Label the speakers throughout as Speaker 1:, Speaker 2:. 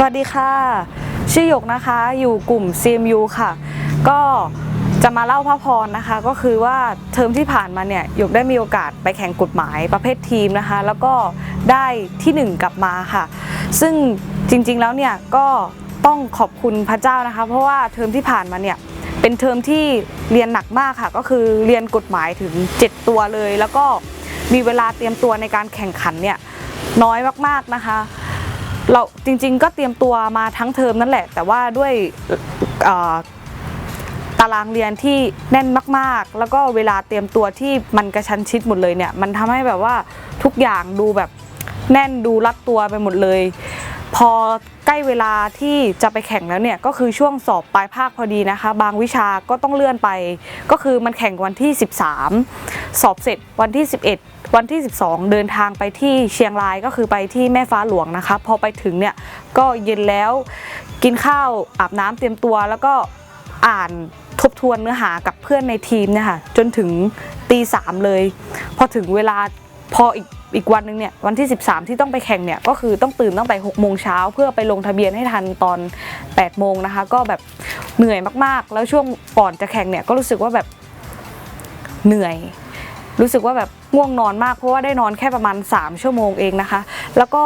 Speaker 1: สวัสดีค่ะ ชื่อหยกนะคะอยู่กลุ่ม CMU ค่ะ ก็จะมาเล่าพระพรนะคะ ก็คือว่าเทอมที่ผ่านมาเนี่ยหยกได้มีโอกาสไปแข่งกฎหมายประเภททีมนะคะ แล้วก็ได้ที่หนึ่งกลับมาค่ะ ซึ่งจริงๆแล้วเนี่ยก็ต้องขอบคุณพระเจ้านะคะ เพราะว่าเทอมที่ผ่านมาเนี่ยเป็นเทอมที่เรียนหนักมากค่ะ ก็คือเรียนกฎหมายถึง 7 ตัวเลย แล้วก็มีเวลาเตรียมตัวในการแข่งขันเนี่ยน้อยมากๆนะคะ เราจริงๆก็เตรียมตัวมาทั้งเทอมนั่นแหละ แต่ว่าด้วยตารางเรียนที่แน่นมากๆ แล้วก็เวลาเตรียมตัวที่มันกระชั้นชิดหมดเลยเนี่ย มันทำให้แบบว่าทุกอย่างดูแบบแน่นดูรัดตัวไปหมดเลย พอใกล้เวลาที่จะไปแข่งแล้วเนี่ยก็คือช่วงสอบปลายภาคพอดีนะคะ บางวิชาก็ต้องเลื่อนไป ก็คือมันแข่งวันที่ 13 สอบเสร็จวันที่ 11 วันที่ 12 เดินทางไปที่เชียงรายก็คือไปที่แม่ฟ้าหลวงนะคะ พอไปถึงเนี่ยก็เย็นแล้วกินข้าวอาบน้ำเตรียมตัว แล้วก็อ่านทบทวนเนื้อหากับเพื่อนในทีมเนี่ยค่ะจนถึงตีสามเลย พอถึงเวลาพออีกอีกวันหนึงเนี่ยวันที่ 13 ที่ต้องไปแข่งเนี่ยก็คือต้องตื่นตั้งแต่6โมงเช้าเพื่อไปลงทะเบียนให้ทันตอน8โมงนะคะ ก็แบบเหนื่อยมากๆ แล้วช่วงก่อนจะแข่งเนี่ยก็รู้สึกว่าแบบเหนื่อย รู้สึกว่าแบบง่วงนอนมากเพราะว่าได้นอนแค่ประมาณ 3 ชั่วโมงเองนะคะ แล้วก็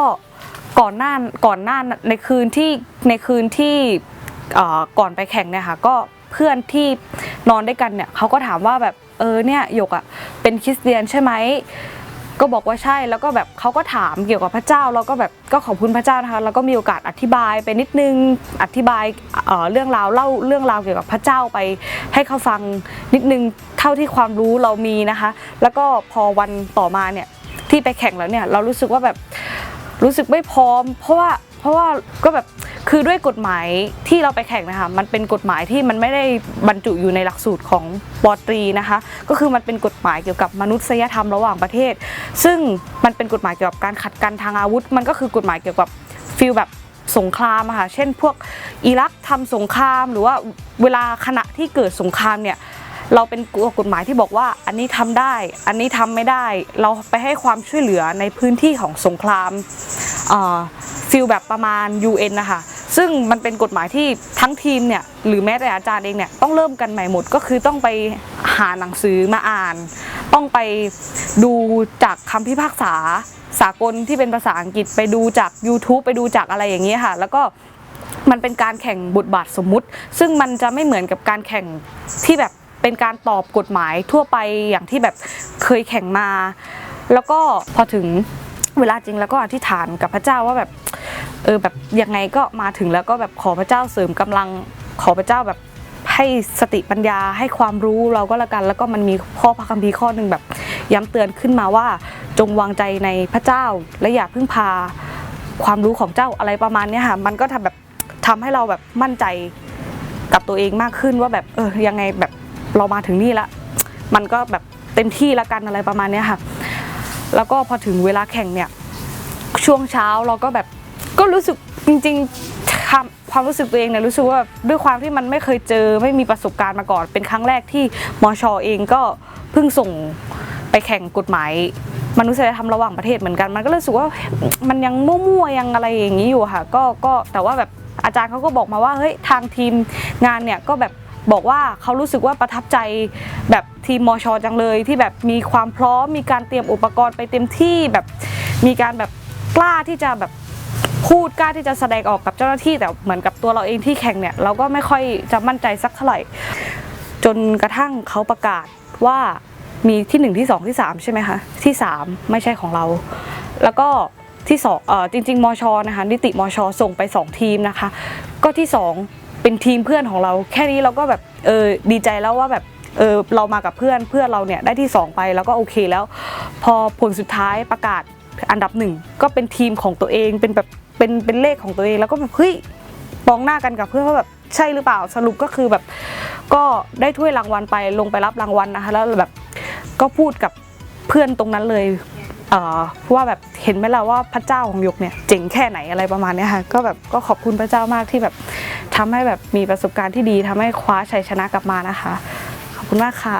Speaker 1: ก่อนหน้าก่อนหน้าในคืนที่ในคืนที่ก่อนไปแข่งเนี่ยค่ะก็เพื่อนที่นอนด้วยกันเนี่ยเขาก็ถามว่าแบบเออเนี่ยหยกอะ่ะเป็นคริสเตียนใช่ไหม ก็บอกว่าใช่แล้วก็แบบเขาก็ถามเกี่ยวกับพระเจ้าเราก็แบบก็ขอบคุณพระเจ้านะคะแล้วก็มีโอกาสอธิบายไปนิดนึงอธิบายเเรื่องราวเล่าเรื่องราวเกี่ยวกับพระเจ้าไป ให้เขาฟังนิดนึงเท่าที่ความรู้เรามีนะคะ แล้วก็พอวันต่อมาเนี่ยที่ไปแข่งแล้วเนี่ยเรารู้สึกว่าแบบรู้สึกไม่พร้อม เพราะว่าเพราะว่าก็แบบ คือด้วยกฎหมายที่เราไปแข่งนะคะมันเป็นกฎหมายที่มันไม่ได้บรรจุอยู่ในหลักสูตรของปอตรีนะคะก็คือมันเป็นกฎหมายเกี่ยวกับมนุษยธรรมระหว่างประเทศ ซึ่งมันเป็นกฎหมายเกี่ยวกับการขัดกันทางอาวุธ มันก็คือกฎหมายเกี่ยวกับฟิลแบบสงครามอะค่ะเช่น พวกอิรักทำสงครามหรือว่าเวลาขณะที่เกิดสงครามเนี่ยเราเป็นกฎหมายที่บอกว่าอันนี้ทำได้ อันนี้ทำไม่ได้ เราไปให้ความช่วยเหลือในพื้นที่ของสงครามฟิลแบบประมาณ UN นะคะ ซึ่งมันเป็นกฎหมายที่ทั้งทีมเนี่ยหรือแม้แต่อาจารย์เองเนี่ยต้องเริ่มกันใหม่หมด ก็คือต้องไปหาหนังสือมาอ่าน ต้องไปดูจากคำพิพากษาสากลที่เป็นภาษาอังกฤษไปดูจาก YouTube ไปดูจากอะไรอย่างเงี้ยค่ะ แล้วก็มันเป็นการแข่งบทบาทสมมุติ ซึ่งมันจะไม่เหมือนกับการแข่งที่แบบเป็นการตอบกฎหมายทั่วไปอย่างที่แบบเคยแข่งมา แล้วก็พอถึงเวลาจริงแล้วก็อธิษฐานกับพระเจ้าว่าแบบ เออแบบยังไงก็มาถึงแล้วก็แบบขอพระเจ้าเสริมกำลังขอพระเจ้าแบบให้สติปัญญาให้ความรู้เราก็แล้วกัน แล้วก็มันมีข้อพระคัมภีร์ข้อหนึ่งแบบย้ำเตือนขึ้นมาว่า จงวางใจในพระเจ้าและอย่าพึ่งพาความรู้ของเจ้าอะไรประมาณนี้ค่ะมันก็ทำแบบทำให้เราแบบมั่นใจกับตัวเองมากขึ้นว่าแบบเออยังไงแบบเรามาถึงนี่ละ มันก็แบบเต็มที่ละกันอะไรประมาณนี้ค่ะ แล้วก็พอถึงเวลาแข่งเนี่ยช่วงเช้าเราก็แบบ ก็รู้สึกจริงๆความความรู้สึกตัวเองเนี่ยรู้สึกว่าด้วยความที่มันไม่เคยเจอไม่มีประสบการณ์มาก่อน เป็นครั้งแรกที่มอชอเองก็เพิ่งส่งไปแข่งกฎหมายมนุษยธรรมระหว่างประเทศเหมือนกัน มันก็รู้สึกว่ามันยังมั่วๆยังอะไรอย่างนี้อยู่ค่ะ ก็ก็แต่ว่าแบบอาจารย์เขาก็บอกมาว่าเฮ้ยทางทีมงานเนี่ยก็แบบบอกว่าเขารู้สึกว่าประทับใจแบบทีมมอชอจังเลย ที่แบบมีความพร้อมมีการเตรียมอุปกรณ์ไปเต็มที่แบบมีการแบบกล้าที่จะแบบ พูดกล้าที่จะแสดงออกกับเจ้าหน้าที่แต่เหมือนกับตัวเราเองที่แข่งเนี่ยเราก็ไม่ค่อยจะมั่นใจสักเท่าไหร่ จนกระทั่งเขาประกาศว่ามีที่หนึ่งที่สองที่สามใช่ไหมคะที่สามไม่ใช่ของเรา แล้วก็ที่สองเออจริง ๆมชนะคะนิติมชส่งไปสองทีมนะคะ ก็ที่สองเป็นทีมเพื่อนของเรา แค่นี้เราก็แบบเออดีใจแล้วว่าแบบเออเรามากับเพื่อนเพื่อนเราเนี่ยได้ที่สองไปแล้วก็โอเคแล้ว พอผลสุดท้ายประกาศอันดับหนึ่งก็เป็นทีมของตัวเองเป็นแบบ เป็นเป็นเลขของตัวเองแล้วก็แบบเฮ้ยมองหน้ากันกับเพื่อนว่าแบบใช่หรือเปล่าสรุปก็คือแบบ ก็ได้ถ้วยรางวัลไปลงไปรับรางวัลนะคะแล้วแบบก็พูดกับเพื่อนตรงนั้นเลยเอ่อว่าแบบเห็นไหมล่ะว่าพระเจ้าของยกเนี่ยเจ๋งแค่ไหนอะไรประมาณนี้ค่ะก็แบบก็ขอบคุณพระเจ้ามากที่แบบทำให้แบบมีประสบการณ์ที่ดีทำให้คว้าชัยชนะกลับมานะคะ ขอบคุณมากค่ะ